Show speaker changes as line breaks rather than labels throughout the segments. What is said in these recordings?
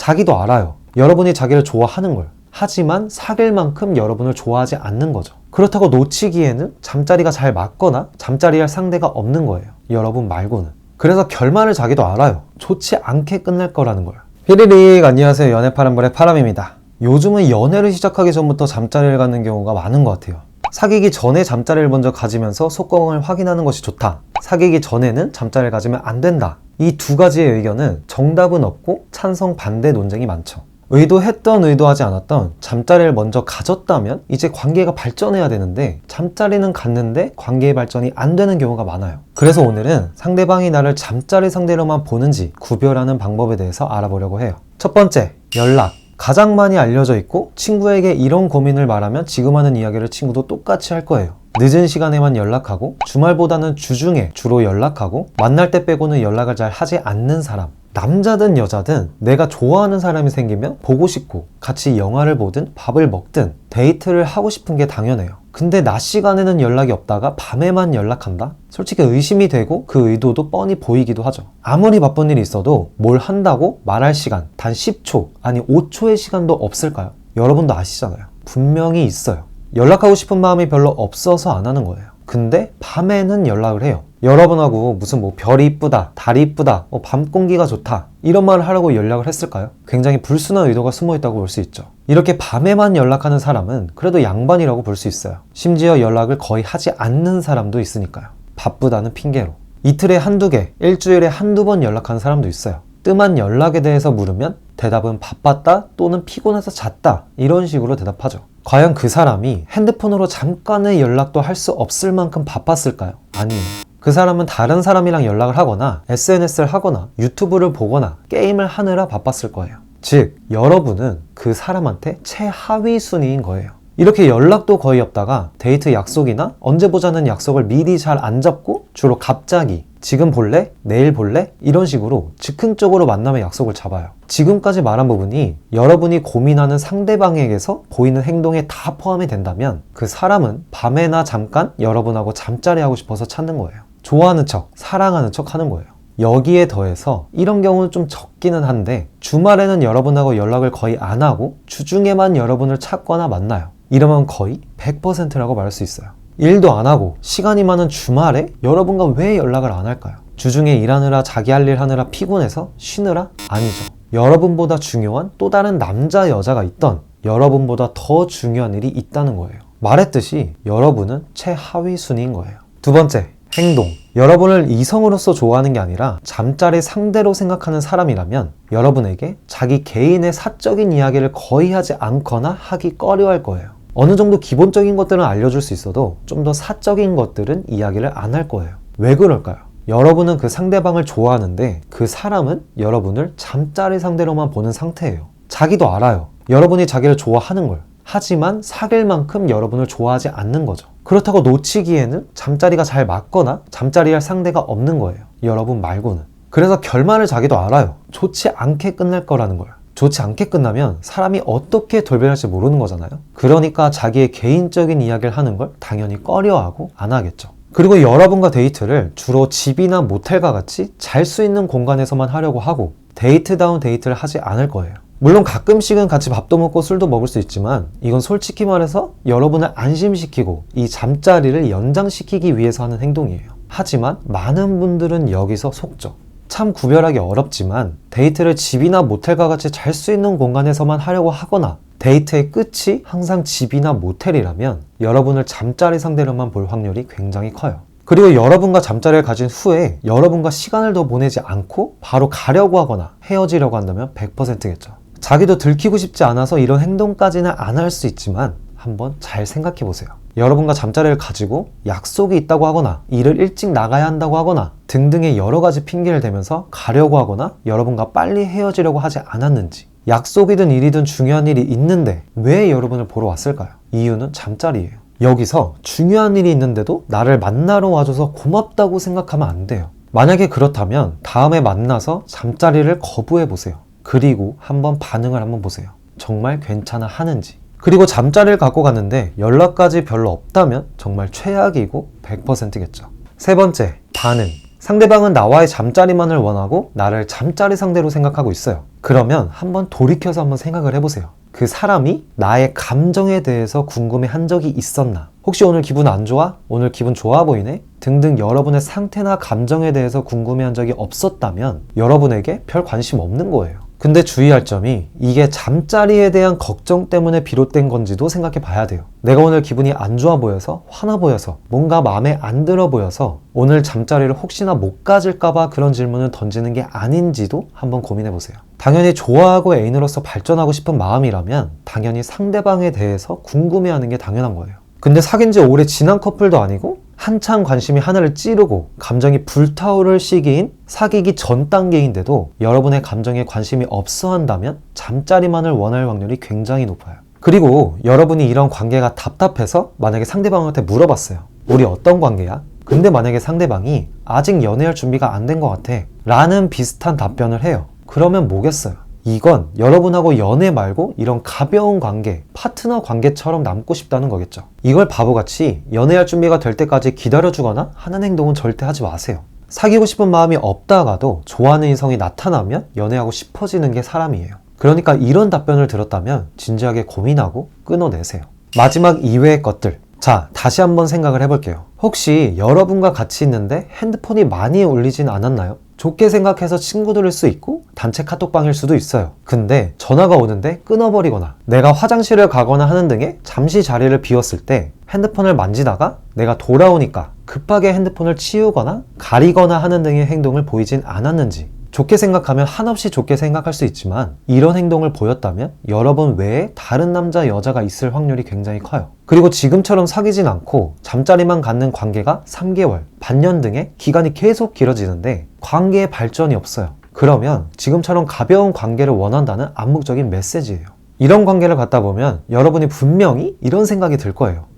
자기도 알아요. 여러분이 자기를 좋아하는 걸. 하지만 사귈 만큼 여러분을 좋아하지 않는 거죠. 그렇다고 놓치기에는 잠자리가 잘 맞거나 잠자리 할 상대가 없는 거예요. 여러분 말고는. 그래서 결말을 자기도 알아요. 좋지 않게 끝날 거라는 걸. 피리릭 안녕하세요. 연애 파란불의 파람입니다. 요즘은 연애를 시작하기 전부터 잠자리를 갖는 경우가 많은 것 같아요. 사귀기 전에 잠자리를 먼저 가지면서 속건을 확인하는 것이 좋다. 사귀기 전에는 잠자리를 가지면 안 된다. 이 두 가지의 의견은 정답은 없고 찬성 반대 논쟁이 많죠. 의도했던 의도하지 않았던 잠자리를 먼저 가졌다면 이제 관계가 발전해야 되는데 잠자리는 갔는데 관계의 발전이 안 되는 경우가 많아요. 그래서 오늘은 상대방이 나를 잠자리 상대로만 보는지 구별하는 방법에 대해서 알아보려고 해요. 첫 번째, 연락. 가장 많이 알려져 있고 친구에게 이런 고민을 말하면 지금 하는 이야기를 친구도 똑같이 할 거예요. 늦은 시간에만 연락하고 주말보다는 주중에 주로 연락하고 만날 때 빼고는 연락을 잘 하지 않는 사람. 남자든 여자든 내가 좋아하는 사람이 생기면 보고 싶고 같이 영화를 보든 밥을 먹든 데이트를 하고 싶은 게 당연해요. 근데 낮 시간에는 연락이 없다가 밤에만 연락한다? 솔직히 의심이 되고 그 의도도 뻔히 보이기도 하죠. 아무리 바쁜 일이 있어도 뭘 한다고 말할 시간 단 10초 아니 5초의 시간도 없을까요? 여러분도 아시잖아요. 분명히 있어요. 연락하고 싶은 마음이 별로 없어서 안 하는 거예요. 근데 밤에는 연락을 해요. 여러분하고 무슨 뭐 별이 이쁘다, 달이 이쁘다, 뭐 밤 공기가 좋다 이런 말을 하려고 연락을 했을까요? 굉장히 불순한 의도가 숨어 있다고 볼 수 있죠. 이렇게 밤에만 연락하는 사람은 그래도 양반이라고 볼 수 있어요. 심지어 연락을 거의 하지 않는 사람도 있으니까요. 바쁘다는 핑계로. 이틀에 한두 개, 일주일에 한두 번 연락하는 사람도 있어요. 뜸한 연락에 대해서 물으면 대답은 바빴다 또는 피곤해서 잤다 이런 식으로 대답하죠. 과연 그 사람이 핸드폰으로 잠깐의 연락도 할 수 없을 만큼 바빴을까요? 아니에요. 그 사람은 다른 사람이랑 연락을 하거나 SNS를 하거나 유튜브를 보거나 게임을 하느라 바빴을 거예요. 즉, 여러분은 그 사람한테 최하위 순위인 거예요. 이렇게 연락도 거의 없다가 데이트 약속이나 언제 보자는 약속을 미리 잘 안 잡고 주로 갑자기 지금 볼래? 내일 볼래? 이런 식으로 즉흥적으로 만남의 약속을 잡아요. 지금까지 말한 부분이 여러분이 고민하는 상대방에게서 보이는 행동에 다 포함이 된다면 그 사람은 밤에나 잠깐 여러분하고 잠자리 하고 싶어서 찾는 거예요. 좋아하는 척, 사랑하는 척 하는 거예요. 여기에 더해서 이런 경우는 좀 적기는 한데 주말에는 여러분하고 연락을 거의 안 하고 주중에만 여러분을 찾거나 만나요. 이러면 거의 100%라고 말할 수 있어요. 일도 안 하고 시간이 많은 주말에 여러분과 왜 연락을 안 할까요? 주중에 일하느라 자기 할 일 하느라 피곤해서 쉬느라? 아니죠. 여러분보다 중요한 또 다른 남자 여자가 있던 여러분보다 더 중요한 일이 있다는 거예요. 말했듯이 여러분은 최하위 순위인 거예요. 두 번째, 행동. 여러분을 이성으로서 좋아하는 게 아니라 잠자리 상대로 생각하는 사람이라면 여러분에게 자기 개인의 사적인 이야기를 거의 하지 않거나 하기 꺼려 할 거예요. 어느 정도 기본적인 것들은 알려줄 수 있어도 좀 더 사적인 것들은 이야기를 안 할 거예요. 왜 그럴까요? 여러분은 그 상대방을 좋아하는데 그 사람은 여러분을 잠자리 상대로만 보는 상태예요. 자기도 알아요. 여러분이 자기를 좋아하는 걸. 하지만 사귈 만큼 여러분을 좋아하지 않는 거죠. 그렇다고 놓치기에는 잠자리가 잘 맞거나 잠자리 할 상대가 없는 거예요. 여러분 말고는. 그래서 결말을 자기도 알아요. 좋지 않게 끝날 거라는 걸. 좋지 않게 끝나면 사람이 어떻게 돌변할지 모르는 거잖아요. 그러니까 자기의 개인적인 이야기를 하는 걸 당연히 꺼려하고 안 하겠죠. 그리고 여러분과 데이트를 주로 집이나 모텔과 같이 잘 수 있는 공간에서만 하려고 하고 데이트다운 데이트를 하지 않을 거예요. 물론 가끔씩은 같이 밥도 먹고 술도 먹을 수 있지만 이건 솔직히 말해서 여러분을 안심시키고 이 잠자리를 연장시키기 위해서 하는 행동이에요. 하지만 많은 분들은 여기서 속죠. 참 구별하기 어렵지만 데이트를 집이나 모텔과 같이 잘 수 있는 공간에서만 하려고 하거나 데이트의 끝이 항상 집이나 모텔이라면 여러분을 잠자리 상대로만 볼 확률이 굉장히 커요. 그리고 여러분과 잠자리를 가진 후에 여러분과 시간을 더 보내지 않고 바로 가려고 하거나 헤어지려고 한다면 100%겠죠. 자기도 들키고 싶지 않아서 이런 행동까지는 안 할 수 있지만 한번 잘 생각해 보세요. 여러분과 잠자리를 가지고 약속이 있다고 하거나 일을 일찍 나가야 한다고 하거나 등등의 여러 가지 핑계를 대면서 가려고 하거나 여러분과 빨리 헤어지려고 하지 않았는지 약속이든 일이든 중요한 일이 있는데 왜 여러분을 보러 왔을까요? 이유는 잠자리예요. 여기서 중요한 일이 있는데도 나를 만나러 와줘서 고맙다고 생각하면 안 돼요. 만약에 그렇다면 다음에 만나서 잠자리를 거부해 보세요. 그리고 한번 반응을 한번 보세요. 정말 괜찮아 하는지. 그리고 잠자리를 갖고 갔는데 연락까지 별로 없다면 정말 최악이고 100%겠죠. 세 번째, 반응. 상대방은 나와의 잠자리만을 원하고 나를 잠자리 상대로 생각하고 있어요. 그러면 한번 돌이켜서 한번 생각을 해보세요. 그 사람이 나의 감정에 대해서 궁금해 한 적이 있었나? 혹시 오늘 기분 안 좋아? 오늘 기분 좋아 보이네? 등등 여러분의 상태나 감정에 대해서 궁금해 한 적이 없었다면 여러분에게 별 관심 없는 거예요. 근데 주의할 점이 이게 잠자리에 대한 걱정 때문에 비롯된 건지도 생각해 봐야 돼요. 내가 오늘 기분이 안 좋아 보여서 화나 보여서 뭔가 마음에 안 들어 보여서 오늘 잠자리를 혹시나 못 가질까봐 그런 질문을 던지는 게 아닌지도 한번 고민해 보세요. 당연히 좋아하고 애인으로서 발전하고 싶은 마음이라면 당연히 상대방에 대해서 궁금해하는 게 당연한 거예요. 근데 사귄 지 오래 지난 커플도 아니고 한창 관심이 하늘을 찌르고 감정이 불타오를 시기인 사귀기 전 단계인데도 여러분의 감정에 관심이 없어 한다면 잠자리만을 원할 확률이 굉장히 높아요. 그리고 여러분이 이런 관계가 답답해서 만약에 상대방한테 물어봤어요. 우리 어떤 관계야? 근데 만약에 상대방이 아직 연애할 준비가 안 된 것 같아. 라는 비슷한 답변을 해요. 그러면 뭐겠어요? 이건 여러분하고 연애 말고 이런 가벼운 관계, 파트너 관계처럼 남고 싶다는 거겠죠. 이걸 바보같이 연애할 준비가 될 때까지 기다려주거나 하는 행동은 절대 하지 마세요. 사귀고 싶은 마음이 없다가도 좋아하는 이성이 나타나면 연애하고 싶어지는 게 사람이에요. 그러니까 이런 답변을 들었다면 진지하게 고민하고 끊어내세요. 마지막 이외의 것들. 자, 다시 한번 생각을 해볼게요. 혹시 여러분과 같이 있는데 핸드폰이 많이 울리진 않았나요? 좋게 생각해서 친구들일 수 있고 단체 카톡방일 수도 있어요. 근데 전화가 오는데 끊어버리거나 내가 화장실을 가거나 하는 등의 잠시 자리를 비웠을 때 핸드폰을 만지다가 내가 돌아오니까 급하게 핸드폰을 치우거나 가리거나 하는 등의 행동을 보이진 않았는지 좋게 생각하면 한없이 좋게 생각할 수 있지만 이런 행동을 보였다면 여러분 외에 다른 남자 여자가 있을 확률이 굉장히 커요. 그리고 지금처럼 사귀진 않고 잠자리만 갖는 관계가 3개월, 반년 등의 기간이 계속 길어지는데 관계에 발전이 없어요. 그러면 지금처럼 가벼운 관계를 원한다는 암묵적인 메시지예요. 이런 관계를 갖다 보면 여러분이 분명히 이런 생각이 들 거예요.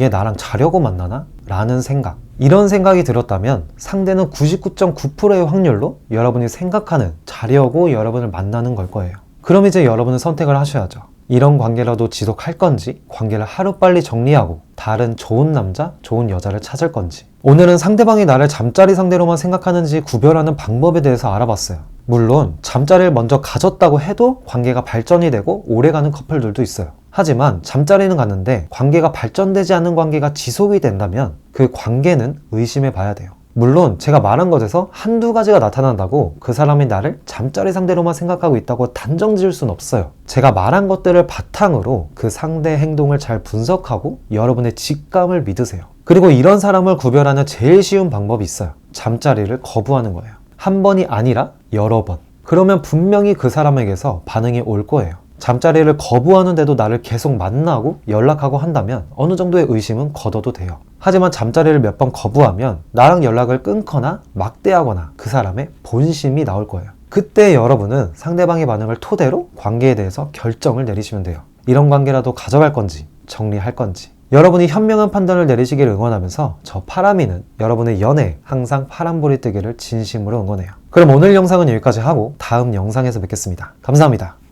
얘 나랑 자려고 만나나? 라는 생각. 이런 생각이 들었다면 상대는 99.9%의 확률로 여러분이 생각하는 자려고 여러분을 만나는 걸 거예요. 그럼 이제 여러분은 선택을 하셔야죠. 이런 관계라도 지속할 건지, 관계를 하루빨리 정리하고 다른 좋은 남자, 좋은 여자를 찾을 건지. 오늘은 상대방이 나를 잠자리 상대로만 생각하는지 구별하는 방법에 대해서 알아봤어요. 물론 잠자리를 먼저 가졌다고 해도 관계가 발전이 되고 오래가는 커플들도 있어요. 하지만 잠자리는 갔는데 관계가 발전되지 않는 관계가 지속이 된다면 그 관계는 의심해 봐야 돼요. 물론 제가 말한 것에서 한두 가지가 나타난다고 그 사람이 나를 잠자리 상대로만 생각하고 있다고 단정 지을 순 없어요. 제가 말한 것들을 바탕으로 그 상대 행동을 잘 분석하고 여러분의 직감을 믿으세요. 그리고 이런 사람을 구별하는 제일 쉬운 방법이 있어요. 잠자리를 거부하는 거예요. 한 번이 아니라 여러 번. 그러면 분명히 그 사람에게서 반응이 올 거예요. 잠자리를 거부하는데도 나를 계속 만나고 연락하고 한다면 어느 정도의 의심은 걷어도 돼요. 하지만 잠자리를 몇 번 거부하면 나랑 연락을 끊거나 막대하거나 그 사람의 본심이 나올 거예요. 그때 여러분은 상대방의 반응을 토대로 관계에 대해서 결정을 내리시면 돼요. 이런 관계라도 가져갈 건지 정리할 건지. 여러분이 현명한 판단을 내리시길 응원하면서 저 파라미는 여러분의 연애 항상 파란불이 뜨기를 진심으로 응원해요. 그럼 오늘 영상은 여기까지 하고 다음 영상에서 뵙겠습니다. 감사합니다.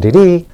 휘리리